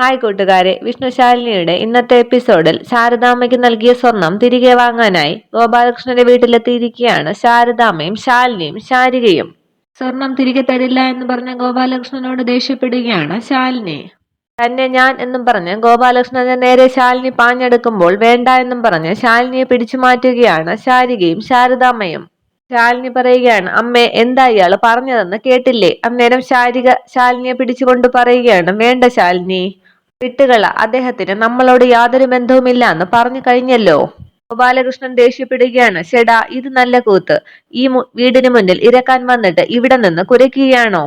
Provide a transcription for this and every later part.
Hi കൂട്ടുകാരെ വിഷ്ണുശാലിനിയുടെ ഇന്നത്തെ എപ്പിസോഡിൽ ശാരദാമ്മയ്ക്ക് നൽകിയ സ്വർണം തിരികെ വാങ്ങാനായി ഗോപാലകൃഷ്ണന്റെ വീട്ടിലെത്തിയിരിക്കുകയാണ് ശാരദാമ്മയും ശാലിനിയും ശാരികയും. സ്വർണം തിരികെ തരില്ല എന്ന് പറഞ്ഞ ഗോപാലകൃഷ്ണനോട് ദേഷ്യപ്പെടുകയാണ് ശാലിനി. തന്നെ ഞാൻ എന്നും പറഞ്ഞ് ഗോപാലകൃഷ്ണന്റെ നേരെ ശാലിനി പാഞ്ഞെടുക്കുമ്പോൾ വേണ്ട എന്നും പറഞ്ഞ് ശാലിനിയെ പിടിച്ചു മാറ്റുകയാണ് ശാരികയും ശാരദാമ്മയും. ശാലിനി പറയുകയാണ് അമ്മേ എന്താ ഇയാൾ പറഞ്ഞതെന്ന് കേട്ടില്ലേ? അന്നേരം ശാരിക ശാലിനിയെ പിടിച്ചുകൊണ്ട് പറയുകയാണ് വേണ്ട ശാലിനി. വിട്ടുകള. അദ്ദേഹത്തിന് നമ്മളോട് യാതൊരു ബന്ധവുമില്ല എന്ന് പറഞ്ഞു കഴിഞ്ഞല്ലോ. ഗോപാലകൃഷ്ണൻ ദേഷ്യപ്പെടുകയാണ്. ചേടാ ഇത് നല്ല കൂത്ത്. ഈ വീടിന് മുന്നിൽ ഇരക്കാൻ വന്നിട്ട് ഇവിടെ നിന്ന് കുരയ്ക്കുകയാണോ?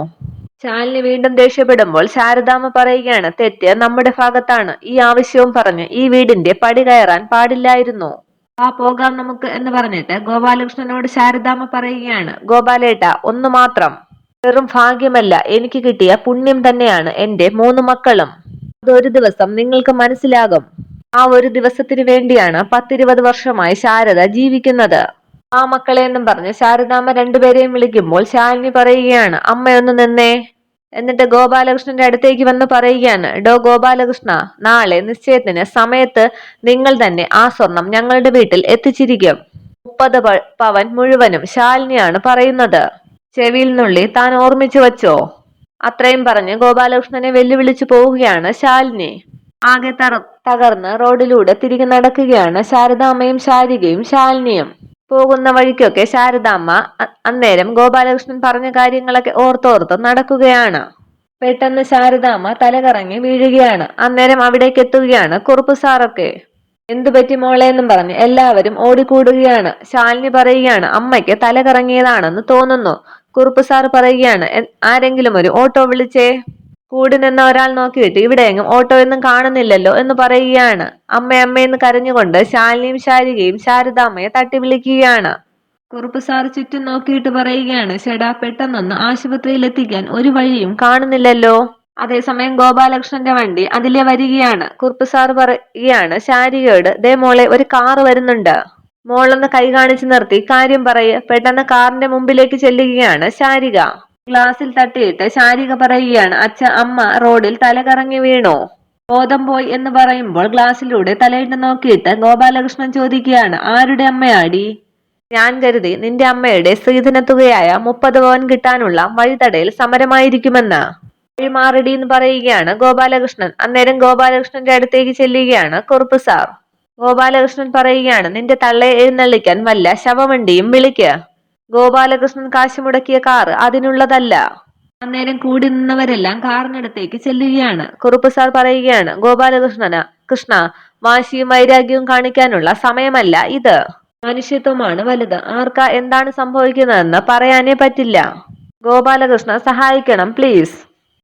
ചാലിന് വീണ്ടും ദേഷ്യപ്പെടുമ്പോൾ ശാരദാമ പറയുകയാണ് തെറ്റ് നമ്മുടെ ഭാഗത്താണ്. ഈ ആവശ്യവും പറഞ്ഞ് ഈ വീടിന്റെ പടി കയറാൻ പാടില്ലായിരുന്നു. ആ പോകാം നമുക്ക് എന്ന് പറഞ്ഞിട്ട് ഗോപാലകൃഷ്ണനോട് ശാരദാമ പറയുകയാണ് ഗോപാലേട്ട ഒന്ന് മാത്രം. വെറും ഭാഗ്യമല്ല. എനിക്ക് കിട്ടിയ പുണ്യം തന്നെയാണ് എന്റെ മൂന്ന് മക്കളും. അതൊരു ദിവസം നിങ്ങൾക്ക് മനസ്സിലാകും. ആ ഒരു ദിവസത്തിന് വേണ്ടിയാണ് പത്തിരുപത് വർഷമായി ശാരദ ജീവിക്കുന്നത്. ആ മക്കളെ എന്നും പറഞ്ഞ് ശാരദാമ്മ രണ്ടുപേരെയും വിളിക്കുമ്പോൾ ശാലിനി പറയുകയാണ് അമ്മയൊന്ന് നിന്നേ. എന്നിട്ട് ഗോപാലകൃഷ്ണന്റെ അടുത്തേക്ക് വന്ന് പറയുകയാണ് ഡോ ഗോപാലകൃഷ്ണ നാളെ നിശ്ചയത്തിന് സമയത്ത് നിങ്ങൾ തന്നെ ആ സ്വർണം ഞങ്ങളുടെ വീട്ടിൽ എത്തിച്ചിരിക്കും. മുപ്പത് പവൻ മുഴുവനും ശാലിനിയാണ് പറയുന്നത്. ചെവിയിൽ നുള്ളി താൻ ഓർമ്മിച്ചു വച്ചോ? അത്രയും പറഞ്ഞ് ഗോപാലകൃഷ്ണനെ വെല്ലുവിളിച്ചു പോവുകയാണ് ശാലിനി. ആകെ തറ തകർന്ന് റോഡിലൂടെ തിരികെ നടക്കുകയാണ് ശാരദാമ്മയും ശാരികയും ശാലിനിയും. പോകുന്ന വഴിക്കൊക്കെ ശാരദാമ്മ അന്നേരം ഗോപാലകൃഷ്ണൻ പറഞ്ഞ കാര്യങ്ങളൊക്കെ ഓർത്തോർത്ത് നടക്കുകയാണ്. പെട്ടെന്ന് ശാരദാമ്മ തലകറങ്ങി വീഴുകയാണ്. അന്നേരം അവിടേക്ക് എത്തുകയാണ് കുറുപ്പ് സാറൊക്കെ. എന്തു പറ്റി മോളെ? എന്നും പറഞ്ഞ് എല്ലാവരും ഓടിക്കൂടുകയാണ്. ശാലിനി പറയുകയാണ് അമ്മയ്ക്ക് തലകറങ്ങിയതാണെന്ന് തോന്നുന്നു. കുറുപ്പ് സാർ പറയുകയാണ് ആരെങ്കിലും ഒരു ഓട്ടോ വിളിച്ചേ? കൂടി നിന്ന ഒരാൾ നോക്കിയിട്ട് ഇവിടെ എങ്ങും ഓട്ടോ ഒന്നും കാണുന്നില്ലല്ലോ എന്ന് പറയുകയാണ്. അമ്മ അമ്മയെന്ന് കരഞ്ഞുകൊണ്ട് ശാലിനിയും ശാരികയും ശാരദാമ്മയെ തട്ടി വിളിക്കുകയാണ്. കുറുപ്പ് സാർ ചുറ്റും നോക്കിയിട്ട് പറയുകയാണ് ചേടാ പെട്ടെന്നൊന്ന് ആശുപത്രിയിൽ എത്തിക്കാൻ ഒരു വഴിയും കാണുന്നില്ലല്ലോ. അതേസമയം ഗോപാലകൃഷ്ണന്റെ വണ്ടി അതിലെ വരികയാണ്. കുറുപ്പ് സാർ പറയുകയാണ് ശാരികയോട് ദേ മോളെ ഒരു കാറ് വരുന്നുണ്ട്. മോളൊന്ന് കൈ കാണിച്ചു നിർത്തി. കാര്യം പറയ. പെട്ടെന്ന് കാറിന്റെ മുമ്പിലേക്ക് ചെല്ലുകയാണ് ശാരിക. ഗ്ലാസിൽ തട്ടിയിട്ട് ശാരിക പറയുകയാണ് അച്ഛ അമ്മ റോഡിൽ തലകറങ്ങി വീണോ? ബോധം പോയി എന്ന് പറയുമ്പോൾ ഗ്ലാസിലൂടെ തലയിട്ട് നോക്കിയിട്ട് ഗോപാലകൃഷ്ണൻ ചോദിക്കുകയാണ് ആരുടെ അമ്മയാടി? ഞാൻ കരുതി നിന്റെ അമ്മയുടെ സ്ത്രീധന തുകയായ മുപ്പത് പവൻ കിട്ടാനുള്ള വഴിതടയിൽ സമരമായിരിക്കുമെന്ന്. വഴിമാറിടി എന്ന് പറയുകയാണ് ഗോപാലകൃഷ്ണൻ. അന്നേരം ഗോപാലകൃഷ്ണന്റെ അടുത്തേക്ക് ചെല്ലുകയാണ് കുറുപ്പ് സാർ. ഗോപാലകൃഷ്ണൻ പറയുകയാണ് നിന്റെ തള്ളയെ എഴുന്നള്ളിക്കാൻ വല്ല ശവവണ്ടിയും വിളിക്ക. ഗോപാലകൃഷ്ണൻ കാശ് മുടക്കിയ കാർ അതിനുള്ളതല്ല. അന്നേരം കൂടി നിന്നവരെല്ലാം കാറിനടുത്തേക്ക് ചെല്ലുകയാണ്. കുറുപ്പ് സാർ പറയുകയാണ് ഗോപാലകൃഷ്ണന് കൃഷ്ണ വാശിയും വൈരാഗ്യവും കാണിക്കാനുള്ള സമയമല്ല ഇത്. മനുഷ്യത്വമാണ് വലുത്. ആർക്കാ എന്താണ് സംഭവിക്കുന്നതെന്ന് പറയാനേ പറ്റില്ല. ഗോപാലകൃഷ്ണ സഹായിക്കണം പ്ലീസ്.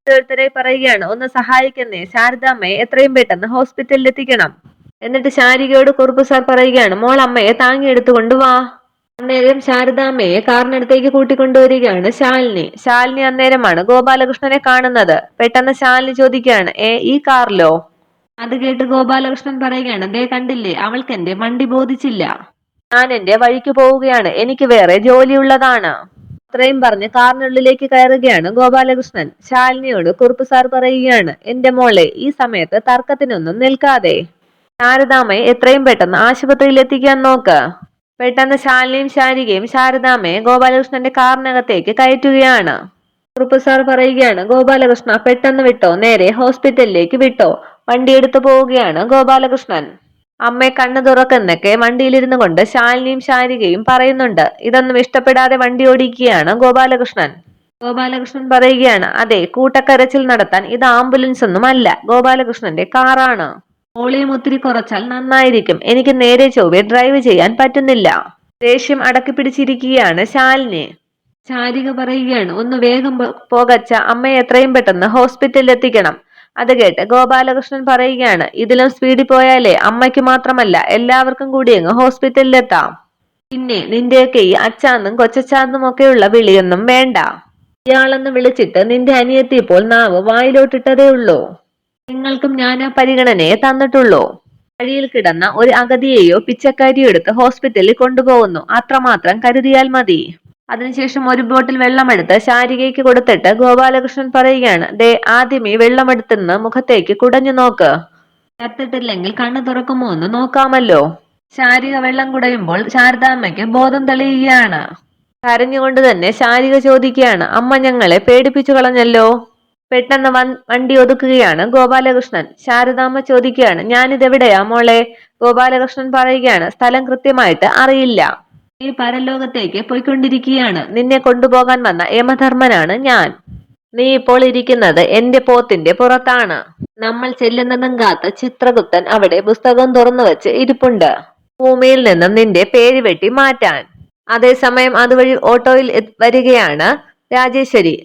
ഓരോരുത്തരെ പറയുകയാണ് ഒന്ന് സഹായിക്കുന്നേ ശാരദാമ്മയെ എത്രയും പെട്ടെന്ന് ഹോസ്പിറ്റലിൽ എത്തിക്കണം എന്നിട്ട് ശാരികയോട് കുറുപ്പ് സാർ പറയുകയാണ് മോൾ അമ്മയെ താങ്ങിയെടുത്തുകൊണ്ട് വാ. അന്നേരം ശാരദാമ്മയെ കാറിനടുത്തേക്ക് കൂട്ടിക്കൊണ്ടുവരികയാണ് ശാലിനി. ശാലിനി അന്നേരമാണ് ഗോപാലകൃഷ്ണനെ കാണുന്നത്. പെട്ടെന്ന് ശാലിനി ചോദിക്കുകയാണ് ഏ ഈ കാറിലോ? അത് കേട്ട് ഗോപാലകൃഷ്ണൻ പറയുകയാണ് ദേ കണ്ടില്ലേ അവൾക്ക് എന്റെ വണ്ടി ബോധിച്ചില്ല. ഞാൻ എന്റെ വഴിക്ക് പോവുകയാണ് എനിക്ക് വേറെ ജോലിയുള്ളതാണ്. അത്രയും പറഞ്ഞ് കാറിനുള്ളിലേക്ക് കയറുകയാണ് ഗോപാലകൃഷ്ണൻ. ശാലിനിയോട് കുറുപ്പ് സാർ പറയുകയാണ് എന്റെ മോളെ ഈ സമയത്ത് തർക്കത്തിനൊന്നും നിൽക്കാതെ. ശാരദാമ്മയെ എത്രയും പെട്ടെന്ന് ആശുപത്രിയിൽ എത്തിക്കാൻ നോക്ക്. പെട്ടെന്ന് ശാലിനിയും ശാരികയും ശാരദാമ്മയെ ഗോപാലകൃഷ്ണന്റെ കാറിനകത്തേക്ക് കയറ്റുകയാണ്. കുറുപ്പ് സാർ പറയുകയാണ് ഗോപാലകൃഷ്ണ പെട്ടെന്ന് വിട്ടോ. നേരെ ഹോസ്പിറ്റലിലേക്ക് വിട്ടോ. വണ്ടി എടുത്തു പോവുകയാണ് ഗോപാലകൃഷ്ണൻ. അമ്മയെ കണ്ണു തുറക്കുന്നൊക്കെ വണ്ടിയിലിരുന്നു കൊണ്ട് ശാലിനിയും ശാരികയും പറയുന്നുണ്ട്. ഇതൊന്നും ഇഷ്ടപ്പെടാതെ വണ്ടി ഓടിക്കുകയാണ് ഗോപാലകൃഷ്ണൻ. ഗോപാലകൃഷ്ണൻ പറയുകയാണ് അതെ കൂട്ടക്കരച്ചിൽ നടത്താൻ ഇത് ആംബുലൻസ് ഒന്നും അല്ല. ഗോപാലകൃഷ്ണന്റെ കാറാണ്. വോളിയം ഒത്തിരി കുറച്ചാൽ നന്നായിരിക്കും. എനിക്ക് നേരെ ചൊവ്വെ ഡ്രൈവ് ചെയ്യാൻ പറ്റുന്നില്ല. ദേഷ്യം അടക്കി പിടിച്ചിരിക്കുകയാണ് ശാലിനി. ചാരിക പറയുകയാണ് ഒന്ന് വേഗം പോകച്ച അമ്മയെ എത്രയും പെട്ടെന്ന് ഹോസ്പിറ്റലിൽ എത്തിക്കണം. അത് കേട്ട് ഗോപാലകൃഷ്ണൻ പറയുകയാണ് ഇതിലും സ്പീഡിൽ പോയാലേ അമ്മയ്ക്ക് മാത്രമല്ല എല്ലാവർക്കും കൂടി അങ്ങ് ഹോസ്പിറ്റലിൽ എത്താം. പിന്നെ നിന്റെയൊക്കെ ഈ അച്ചാന്നും കൊച്ചച്ചാന്നും ഒക്കെയുള്ള വിളിയൊന്നും വേണ്ട. ഇയാളെന്ന് വിളിച്ചിട്ട് നിന്റെ അനിയത്തി ഇപ്പോൾ നാവ് വായിലോട്ടിട്ടതേ ഉള്ളൂ. നിങ്ങൾക്കും ഞാൻ ആ പരിഗണനയെ തന്നിട്ടുള്ളൂ. വഴിയിൽ കിടന്ന ഒരു അഗതിയെയോ പിച്ചക്കാരിയോ എടുത്ത് ഹോസ്പിറ്റലിൽ കൊണ്ടുപോകുന്നു. അത്രമാത്രം കരുതിയാൽ മതി. അതിനുശേഷം ഒരു ബോട്ടിൽ വെള്ളമെടുത്ത് ശാരികയ്ക്ക് കൊടുത്തിട്ട് ഗോപാലകൃഷ്ണൻ പറയുകയാണ് ദേ ആദ്യമേ വെള്ളമെടുത്തുനിന്ന് മുഖത്തേക്ക് കുടഞ്ഞു നോക്ക്. ചേർത്തിട്ടില്ലെങ്കിൽ കണ്ണു തുറക്കുമോ എന്ന് നോക്കാമല്ലോ. ശാരിക വെള്ളം കുടയുമ്പോൾ ശാരദാമ്മയ്ക്ക് ബോധം തെളിയുകയാണ്. കരഞ്ഞുകൊണ്ട് തന്നെ ശാരിക ചോദിക്കുകയാണ് അമ്മ ഞങ്ങളെ പേടിപ്പിച്ചു കളഞ്ഞല്ലോ. പെട്ടെന്ന് വണ്ടി ഒതുക്കുകയാണ് ഗോപാലകൃഷ്ണൻ. ശാരദാമ്മ ചോദിക്കുകയാണ് ഞാനിതെവിടെയാ മോളെ? ഗോപാലകൃഷ്ണൻ പറയുകയാണ് സ്ഥലം കൃത്യമായിട്ട് അറിയില്ല. ഈ പരലോകത്തേക്ക് പോയിക്കൊണ്ടിരിക്കുകയാണ്. നിന്നെ കൊണ്ടുപോകാൻ വന്ന യമധർമ്മനാണ് ഞാൻ. നീ ഇപ്പോൾ ഇരിക്കുന്നത് എന്റെ പോത്തിന്റെ പുറത്താണ്. നമ്മൾ ചെല്ലുന്നതും കാത്ത് ചിത്രഗുപ്തൻ അവിടെ പുസ്തകം തുറന്നു വെച്ച് ഇരിപ്പുണ്ട്. ഭൂമിയിൽ നിന്നും നിന്റെ പേര് വെട്ടി മാറ്റാൻ. അതേസമയം അതുവഴി ഓട്ടോയിൽ വരികയാണ് രാജേശ്വരി.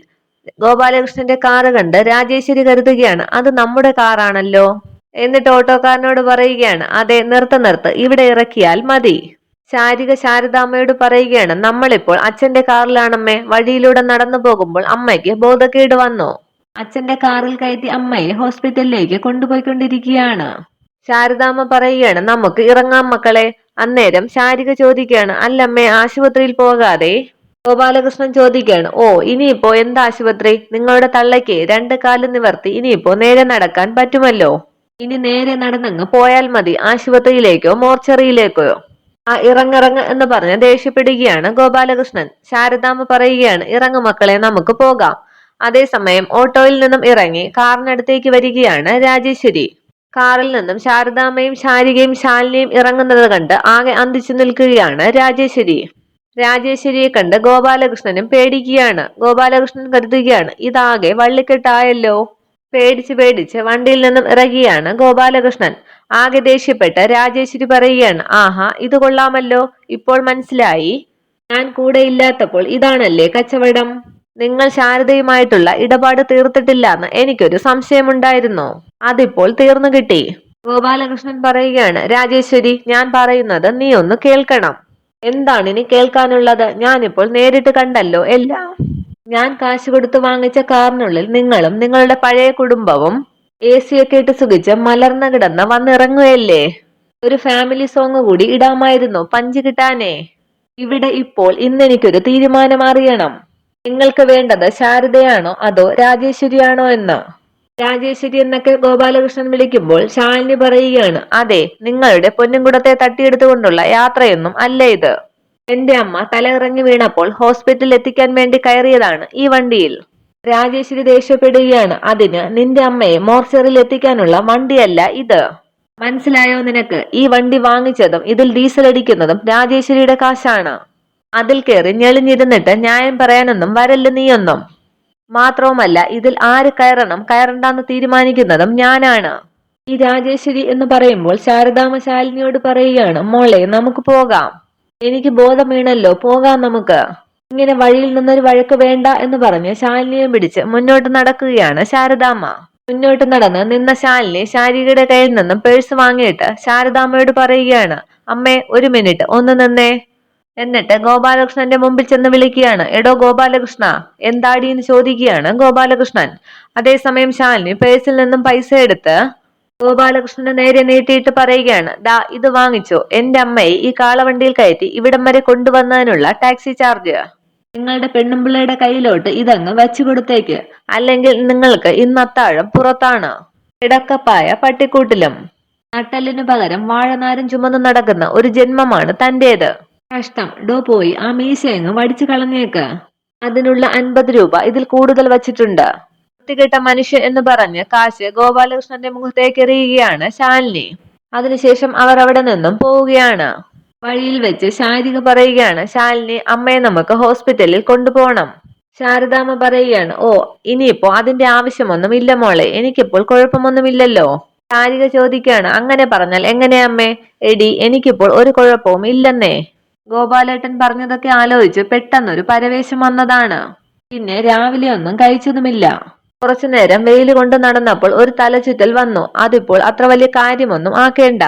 ഗോപാലകൃഷ്ണന്റെ കാറ് കണ്ട് രാജേശ്വരി കരുതുകയാണ് അത് നമ്മുടെ കാറാണല്ലോ? എന്നിട്ട് ഓട്ടോക്കാരനോട് പറയുകയാണ് അതെ നിർത്ത് നിർത്ത് ഇവിടെ ഇറക്കിയാൽ മതി. ശാരിക ശാരദാമ്മയോട് പറയുകയാണ് നമ്മളിപ്പോൾ അച്ഛന്റെ കാറിലാണമ്മേ വഴിയിലൂടെ നടന്നു പോകുമ്പോൾ അമ്മയ്ക്ക് ബോധക്കേട് വന്നു. അച്ഛന്റെ കാറിൽ കയറ്റി അമ്മയെ ഹോസ്പിറ്റലിലേക്ക് കൊണ്ടുപോയിക്കൊണ്ടിരിക്കുകയാണ്. ശാരദാമ്മ പറയുകയാണ് നമുക്ക് ഇറങ്ങാം മക്കളെ. അന്നേരം ശാരിക ചോദിക്കുകയാണ് അല്ലമ്മേ ആശുപത്രിയിൽ പോകാതെ ഗോപാലകൃഷ്ണൻ ചോദിക്കുകയാണ് ഓ ഇനിയിപ്പോ എന്താ ആശുപത്രി? നിങ്ങളുടെ തള്ളയ്ക്ക് രണ്ട് കാൽ നിവർത്തി ഇനിയിപ്പോ നേരെ നടക്കാൻ പറ്റുമല്ലോ? ഇനി നേരെ നടന്നങ്ങ് പോയാൽ മതി ആശുപത്രിയിലേക്കോ മോർച്ചറിയിലേക്കോ? ആ ഇറങ്ങിറങ്ങ് എന്ന് പറഞ്ഞ് ദേഷ്യപ്പെടുകയാണ് ഗോപാലകൃഷ്ണൻ. ശാരദാമ്മ പറയുകയാണ് ഇറങ്ങു മക്കളെ നമുക്ക് പോകാം. അതേസമയം ഓട്ടോയിൽ നിന്നും ഇറങ്ങി കാറിനടുത്തേക്ക് വരികയാണ് രാജേശ്വരി. കാറിൽ നിന്നും ശാരദാമ്മയും ശാരികയും ശാലിനിയും ഇറങ്ങുന്നത് കണ്ട് ആകെ അന്തിച്ചു നിൽക്കുകയാണ് രാജേശ്വരി. രാജേശ്വരിയെ കണ്ട് ഗോപാലകൃഷ്ണനും പേടിക്കുകയാണ്. ഗോപാലകൃഷ്ണൻ കരുതുകയാണ് ഇതാകെ വള്ളിക്കെട്ടായല്ലോ. പേടിച്ച് പേടിച്ച് വണ്ടിയിൽ നിന്നും ഇറങ്ങിയാണ് ഗോപാലകൃഷ്ണൻ. ആകെ ദേഷ്യപ്പെട്ട് രാജേശ്വരി പറയുകയാണ് ആഹാ ഇത് കൊള്ളാമല്ലോ. ഇപ്പോൾ മനസ്സിലായി. ഞാൻ കൂടെ ഇല്ലാത്തപ്പോൾ ഇതാണല്ലേ കച്ചവടം. നിങ്ങൾ ശാരദയുമായിട്ടുള്ള ഇടപാട് തീർത്തിട്ടില്ല എന്ന് എനിക്കൊരു സംശയമുണ്ടായിരുന്നു. അതിപ്പോൾ തീർന്നു കിട്ടി. ഗോപാലകൃഷ്ണൻ പറയുകയാണ് രാജേശ്വരി ഞാൻ പറയുന്നത് നീ ഒന്ന് കേൾക്കണം. എന്താണ് ഇനി കേൾക്കാനുള്ളത്? ഞാനിപ്പോൾ നേരിട്ട് കണ്ടല്ലോ എല്ലാം. ഞാൻ കാശ് കൊടുത്ത് വാങ്ങിച്ച കാറിനുള്ളിൽ നിങ്ങളും നിങ്ങളുടെ പഴയ കുടുംബവും എ സി ഒക്കെ ഇട്ട് സുഖിച്ച് മലർന്നു കിടന്ന് വന്നിറങ്ങുകയല്ലേ? ഒരു ഫാമിലി സോങ് കൂടി ഇടാമായിരുന്നു പഞ്ച് കിട്ടാനേ. ഇവിടെ ഇപ്പോൾ ഇന്നെനിക്കൊരു തീരുമാനം അറിയണം. നിങ്ങൾക്ക് വേണ്ടത് ശാരദയാണോ അതോ രാജേശ്വരിയാണോ എന്ന്? രാജേശ്വരി എന്നൊക്കെ ഗോപാലകൃഷ്ണൻ വിളിക്കുമ്പോൾ ശാലിനി പറയുകയാണ് അതെ നിങ്ങളുടെ പൊന്നുംകുടത്തെ തട്ടിയെടുത്തുകൊണ്ടുള്ള യാത്രയൊന്നും അല്ല ഇത്. എന്റെ അമ്മ തലയിറങ്ങി വീണപ്പോൾ ഹോസ്പിറ്റലിൽ എത്തിക്കാൻ വേണ്ടി കയറിയതാണ് ഈ വണ്ടിയിൽ. രാജേശ്വരി ദേഷ്യപ്പെടുകയാണ് അതിന് നിന്റെ അമ്മയെ മോർച്ചറിൽ എത്തിക്കാനുള്ള വണ്ടിയല്ല ഇത്. മനസ്സിലായോ നിനക്ക്? ഈ വണ്ടി വാങ്ങിച്ചതും ഇതിൽ ഡീസൽ അടിക്കുന്നതും രാജേശ്വരിയുടെ കാശാണ്. അതിൽ കയറി ഞെളിഞ്ഞിരുന്നിട്ട് ന്യായം പറയാനൊന്നും വരല്ല നീയൊന്നും. മാത്രവുമല്ല ഇതിൽ ആര് കയറണം കയറണ്ടെന്ന് തീരുമാനിക്കുന്നതും ഞാനാണ്. ഈ രാജേശ്വരി എന്ന് പറയുമ്പോൾ ശാരദാമ ശാലിനിയോട് പറയുകയാണ് മോളെ നമുക്ക് പോകാം. എനിക്ക് ബോധം വീണല്ലോ പോകാം നമുക്ക്. ഇങ്ങനെ വഴിയിൽ നിന്നൊരു വഴക്ക് വേണ്ട എന്ന് പറഞ്ഞ് ശാലിനിയെ പിടിച്ച് മുന്നോട്ട് നടക്കുകയാണ് ശാരദാമ്മ. മുന്നോട്ട് നടന്ന് നിന്ന ശാലിനി ശാരികയുടെ കയ്യിൽ നിന്നും പേഴ്സ് വാങ്ങിയിട്ട് ശാരദാമ്മയോട് പറയുകയാണ് അമ്മേ ഒരു മിനിറ്റ് ഒന്ന് നിന്നേ. എന്നിട്ട് ഗോപാലകൃഷ്ണന്റെ മുമ്പിൽ ചെന്ന് വിളിക്കുകയാണ്. എടോ ഗോപാലകൃഷ്ണ എന്താടി എന്ന് ചോദിക്കുകയാണ് ഗോപാലകൃഷ്ണൻ. അതേസമയം ശാലിനി പേഴ്സിൽ നിന്നും പൈസ എടുത്ത് ഗോപാലകൃഷ്ണന് നേരെ നീട്ടിയിട്ട് പറയുകയാണ്. ദാ ഇത് വാങ്ങിച്ചോ. എന്റെ അമ്മയെ ഈ കാളവണ്ടിയിൽ കയറ്റി ഇവിടം വരെ കൊണ്ടുവന്നതിനുള്ള ടാക്സി ചാർജ്. നിങ്ങളുടെ പെണ്ണുമ്പിള്ളയുടെ കയ്യിലോട്ട് ഇതങ്ങ് വെച്ചു കൊടുത്തേക്ക്. അല്ലെങ്കിൽ നിങ്ങൾക്ക് ഇന്ന് അത്താഴം പുറത്താണ്. കിടക്കപ്പായ പട്ടിക്കൂട്ടിലും. നട്ടലിനു പകരം വാഴനാരും ചുമന്ന് നടക്കുന്ന ഒരു ജന്മമാണ് തന്റേത്. കഷ്ടം. ഡോ പോയി ആ മീശയങ്ങ് വടിച്ചു കളഞ്ഞേക്ക്. അതിനുള്ള അൻപത് രൂപ ഇതിൽ കൂടുതൽ വച്ചിട്ടുണ്ട്. വൃത്തികെട്ട മനുഷ്യൻ എന്ന് പറഞ്ഞ് കാശ് ഗോപാലകൃഷ്ണന്റെ മുഖത്തേക്ക് എറിയുകയാണ് ശാലിനി. അതിനുശേഷം അവർ അവിടെ നിന്നും പോവുകയാണ്. വഴിയിൽ വെച്ച് ശാരിക പറയുകയാണ് ശാലിനി അമ്മയെ നമുക്ക് ഹോസ്പിറ്റലിൽ കൊണ്ടുപോകണം. ശാരദാമ്മ പറയുകയാണ് ഓ ഇനിയിപ്പോ അതിന്റെ ആവശ്യമൊന്നും ഇല്ല മോളെ എനിക്കിപ്പോൾ കുഴപ്പമൊന്നുമില്ലല്ലോ. ശാരിക ചോദിക്കുകയാണ് അങ്ങനെ പറഞ്ഞാൽ എങ്ങനെ അമ്മേ? എടി എനിക്കിപ്പോൾ ഒരു കുഴപ്പവും ഇല്ലെന്നേ. ഗോപാലേട്ടൻ പറഞ്ഞതൊക്കെ ആലോചിച്ച് പെട്ടെന്നൊരു പരവേശം വന്നതാണ്. പിന്നെ രാവിലെ ഒന്നും കഴിച്ചതുമില്ല. കുറച്ചു നേരം വെയിൽ കൊണ്ട് നടന്നപ്പോൾ ഒരു തലചുറ്റൽ വന്നു. അതിപ്പോൾ അത്ര വലിയ കാര്യമൊന്നും ആക്കേണ്ട.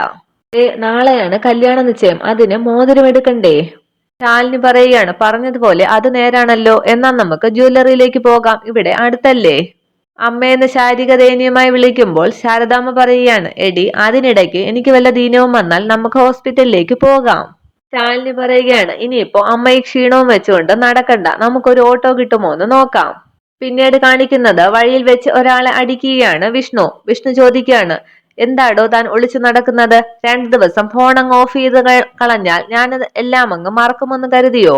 ഏ നാളെയാണ് കല്യാണ നിശ്ചയം. അതിന് മോതിരം എടുക്കണ്ടേ? ശാലിനി പറയുകയാണ് പറഞ്ഞതുപോലെ അത് നേരാണല്ലോ. എന്നാൽ നമുക്ക് ജ്വല്ലറിയിലേക്ക് പോകാം. ഇവിടെ അടുത്തല്ലേ? അമ്മയെന്ന് ശാരീരിക ദയനീയമായി വിളിക്കുമ്പോൾ ശാരദാമ്മ പറയുകയാണ് എടി അതിനിടയ്ക്ക് എനിക്ക് വല്ല ദീനവും വന്നാൽ നമുക്ക് ഹോസ്പിറ്റലിലേക്ക് പോകാം. ശാലിനി പറയുകയാണ് ഇനിയിപ്പോ അമ്മയെ ക്ഷീണവും വെച്ചുകൊണ്ട് നടക്കണ്ട നമുക്കൊരു ഓട്ടോ കിട്ടുമോ എന്ന് നോക്കാം. പിന്നീട് കാണിക്കുന്നത് വഴിയിൽ വെച്ച് ഒരാളെ അടിക്കുകയാണ് വിഷ്ണു. വിഷ്ണു ചോദിക്കുകയാണ് എന്താടോ താൻ ഒളിച്ചു നടക്കുന്നത്? രണ്ടു ദിവസം ഫോൺ അങ്ങ് ഓഫ് ചെയ്ത് കളഞ്ഞാൽ ഞാനത് എല്ലാം അങ്ങ് മറക്കുമെന്ന് കരുതിയോ?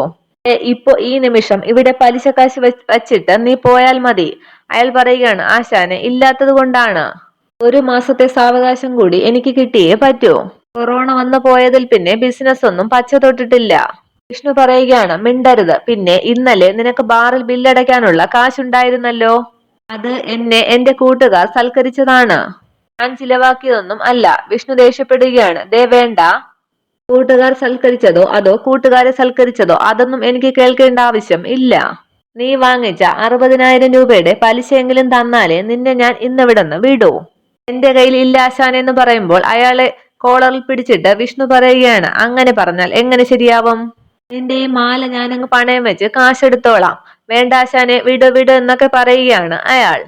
ഇപ്പൊ ഈ നിമിഷം ഇവിടെ പലിശ കാശ് വച്ചിട്ട് നീ പോയാൽ മതി. അയാൾ പറയുകയാണ് ആശാനെ ഇല്ലാത്തത് കൊണ്ടാണ്. ഒരു മാസത്തെ സാവകാശം കൂടി എനിക്ക് കിട്ടിയേ പറ്റൂ. കൊറോണ വന്നു പോയതിൽ പിന്നെ ബിസിനസ് ഒന്നും പച്ച തൊട്ടിട്ടില്ല. വിഷ്ണു പറയുകയാണ് മിണ്ടരുത്. പിന്നെ ഇന്നലെ നിനക്ക് ബാറിൽ ബില്ലടയ്ക്കാനുള്ള കാശുണ്ടായിരുന്നല്ലോ. അത് എന്നെ എന്റെ കൂട്ടുകാർ സൽക്കരിച്ചതാണ്. ഞാൻ ചിലവാക്കിയതൊന്നും അല്ല. വിഷ്ണു ദേഷ്യപ്പെടുകയാണ് ദേ വേണ്ട. കൂട്ടുകാർ സൽക്കരിച്ചതോ അതോ കൂട്ടുകാരെ സൽക്കരിച്ചതോ അതൊന്നും എനിക്ക് കേൾക്കേണ്ട ആവശ്യം ഇല്ല. നീ വാങ്ങിച്ച അറുപതിനായിരം രൂപയുടെ പലിശയെങ്കിലും തന്നാലേ നിന്നെ ഞാൻ ഇന്നിവിടുന്ന് വിടൂ. എന്റെ കയ്യിൽ ഇല്ല ആശാൻ എന്ന് പറയുമ്പോൾ അയാളെ കോളറിൽ പിടിച്ചിട്ട് വിഷ്ണു പറയുകയാണ്. അങ്ങനെ പറഞ്ഞാൽ എങ്ങനെ ശരിയാവും? നിന്റെ ഈ മാല ഞാനങ്ങ് പണയം വെച്ച് കാശെടുത്തോളാം. വേണ്ടാശാനെ വിട് വിട് എന്നൊക്കെ പറയുകയാണ് അയാൾ.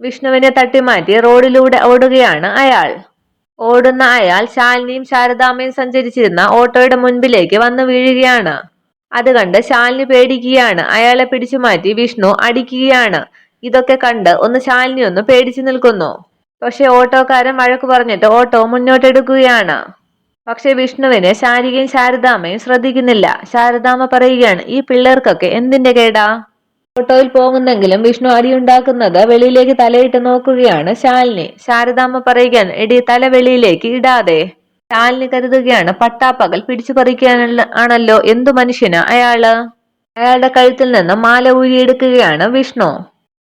വിഷ്ണുവിനെ തട്ടിമാറ്റി റോഡിലൂടെ ഓടുകയാണ് അയാൾ. ഓടുന്ന അയാൾ ശാലിനിയും ശാരദാമ്മയും സഞ്ചരിച്ചിരുന്ന ഓട്ടോയുടെ മുൻപിലേക്ക് വന്നു വീഴുകയാണ്. അത് കണ്ട് ശാലിനി പേടിക്കുകയാണ്. അയാളെ പിടിച്ചു മാറ്റി വിഷ്ണു അടിക്കുകയാണ്. ഇതൊക്കെ കണ്ട് ഒന്ന് ശാലിനി ഒന്ന് പേടിച്ചു നിൽക്കുന്നു. പക്ഷെ ഓട്ടോക്കാരൻ വഴക്കു പറഞ്ഞിട്ട് ഓട്ടോ മുന്നോട്ടെടുക്കുകയാണ്. പക്ഷെ വിഷ്ണുവിനെ ശാരികയും ശാരദാമ്മയും ശ്രദ്ധിക്കുന്നില്ല. ശാരദാമ്മ പറയുകയാണ് ഈ പിള്ളേർക്കൊക്കെ എന്തിന്റെ കേടാ? ഓട്ടോയിൽ പോകുന്നെങ്കിലും വിഷ്ണു അടിയുണ്ടാക്കുന്നത് വെളിയിലേക്ക് തലയിട്ട് നോക്കുകയാണ് ശാലിനി. ശാരദാമ്മ പറയുകയാണ് എടി തല വെളിയിലേക്ക് ഇടാതെ. ശാലിനി കരുതുകയാണ് പട്ടാപ്പകൽ പിടിച്ചു പറിക്കാനുള്ള ആണല്ലോ എന്തു മനുഷ്യനാ അയാൾ? അയാളുടെ കഴുത്തിൽ നിന്ന് മാല ഊരിയെടുക്കുകയാണ് വിഷ്ണു.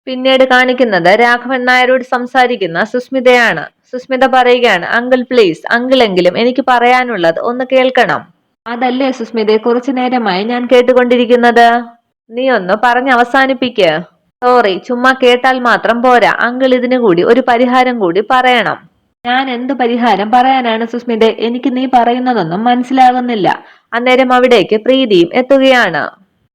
പിന്നീട് കാണിക്കുന്നത് രാഘവൻ നായരോട് സംസാരിക്കുന്ന സുസ്മിതയാണ്. സുസ്മിത പറയുകയാണ് അങ്കിൾ പ്ലീസ് അങ്കിളെങ്കിലും എനിക്ക് പറയാനുള്ളത് ഒന്ന് കേൾക്കണം. അതല്ലേ സുസ്മിതയെ കുറച്ചു നേരമായി ഞാൻ കേട്ടുകൊണ്ടിരിക്കുന്നത്. നീ ഒന്ന് പറഞ്ഞ് അവസാനിപ്പിക്ക്. സോറി ചുമ്മാ കേട്ടാൽ മാത്രം പോരാ. അങ്കിൾ ഇതിനു കൂടി ഒരു പരിഹാരം കൂടി പറയണം. ഞാൻ എന്ത് പരിഹാരം പറയാനാണ് സുസ്മിത? എനിക്ക് നീ പറയുന്നതൊന്നും മനസ്സിലാകുന്നില്ല. അന്നേരം അവിടേക്ക് പ്രീതിയും എത്തുകയാണ്.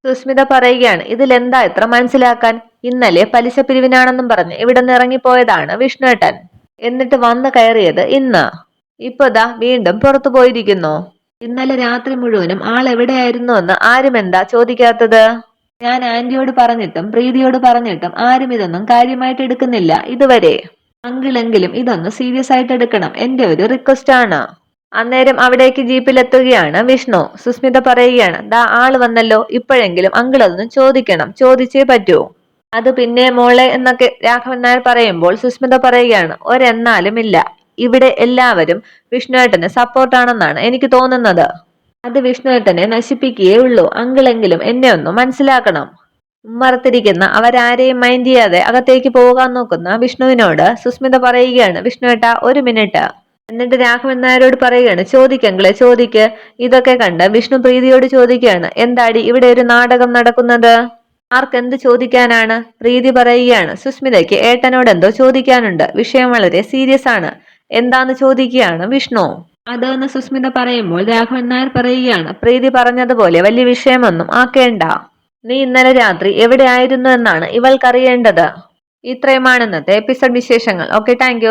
സുസ്മിത പറയുകയാണ് ഇതിലെന്താ ഇത്ര മനസ്സിലാക്കാൻ? ഇന്നലെ പലിശ പിരിവിനാണെന്നും പറഞ്ഞ് ഇവിടെ നിന്ന് ഇറങ്ങിപ്പോയതാണ് വിഷ്ണുവേട്ടൻ. എന്നിട്ട് വന്ന് കയറിയത് ഇന്ന്. ഇപ്പൊതാ വീണ്ടും പുറത്തു പോയിരിക്കുന്നു. ഇന്നലെ രാത്രി മുഴുവനും ആൾ എവിടെയായിരുന്നു എന്ന് ആരും എന്താ ചോദിക്കാത്തത്? ഞാൻ ആന്റിയോട് പറഞ്ഞിട്ടും പ്രീതിയോട് പറഞ്ഞിട്ടും ആരും ഇതൊന്നും കാര്യമായിട്ട് എടുക്കുന്നില്ല ഇതുവരെ. അങ്കിളെങ്കിലും ഇതൊന്ന് സീരിയസ് ആയിട്ട് എടുക്കണം. എന്റെ ഒരു റിക്വസ്റ്റ് ആണ്. അന്നേരം അവിടേക്ക് ജീപ്പിലെത്തുകയാണ് വിഷ്ണു. സുസ്മിത പറയുകയാണ് ദാ ആൾ വന്നല്ലോ ഇപ്പോഴെങ്കിലും അങ്കിൾ അതൊന്നും ചോദിക്കണം ചോദിച്ചേ പറ്റൂ. അത് പിന്നെ മോളെ എന്നൊക്കെ രാഘവൻ നായർ പറയുമ്പോൾ സുസ്മിത പറയുകയാണ് ഒരെന്നാലും ഇല്ല. ഇവിടെ എല്ലാവരും വിഷ്ണുവേട്ടന് സപ്പോർട്ടാണെന്നാണ് എനിക്ക് തോന്നുന്നത്. അത് വിഷ്ണുവേട്ടനെ നശിപ്പിക്കുകയേ ഉള്ളൂ. അങ്കിളെങ്കിലും എന്നെ ഒന്ന് മനസ്സിലാക്കണം. ഉമ്മറത്തിരിക്കുന്ന അവരാരെയും മൈൻഡ് ചെയ്യാതെ അകത്തേക്ക് പോകാൻ നോക്കുന്ന വിഷ്ണുവിനോട് സുസ്മിത പറയുകയാണ് വിഷ്ണുവേട്ട ഒരു മിനിറ്റ്. എന്നിട്ട് രാഘവൻ നായരോട് പറയുകയാണ് ചോദിക്കങ്ങളെ ചോദിക്ക്. ഇതൊക്കെ കണ്ട് വിഷ്ണു പ്രീതിയോട് ചോദിക്കുകയാണ് എന്താടി ഇവിടെ ഒരു നാടകം നടക്കുന്നത്? ആർക്കെന്ത് ചോദിക്കാനാണ്? പ്രീതി പറയുകയാണ് സുസ്മിതയ്ക്ക് ഏട്ടനോട് എന്തോ ചോദിക്കാനുണ്ട്. വിഷയം വളരെ സീരിയസ് ആണ്. എന്താന്ന് ചോദിക്കുകയാണ് വിഷ്ണു. അതെന്ന് സുസ്മിത പറയുമ്പോൾ രാഘവൻ നായർ പറയുകയാണ് പ്രീതി പറഞ്ഞതുപോലെ വലിയ വിഷയമൊന്നും ആക്കേണ്ട. നീ ഇന്നലെ രാത്രി എവിടെയായിരുന്നു എന്നാണ് ഇവൾക്കറിയേണ്ടത്. ഇത്രയുമാണ് ഇന്നത്തെ എപ്പിസോഡ് വിശേഷങ്ങൾ. Okay thank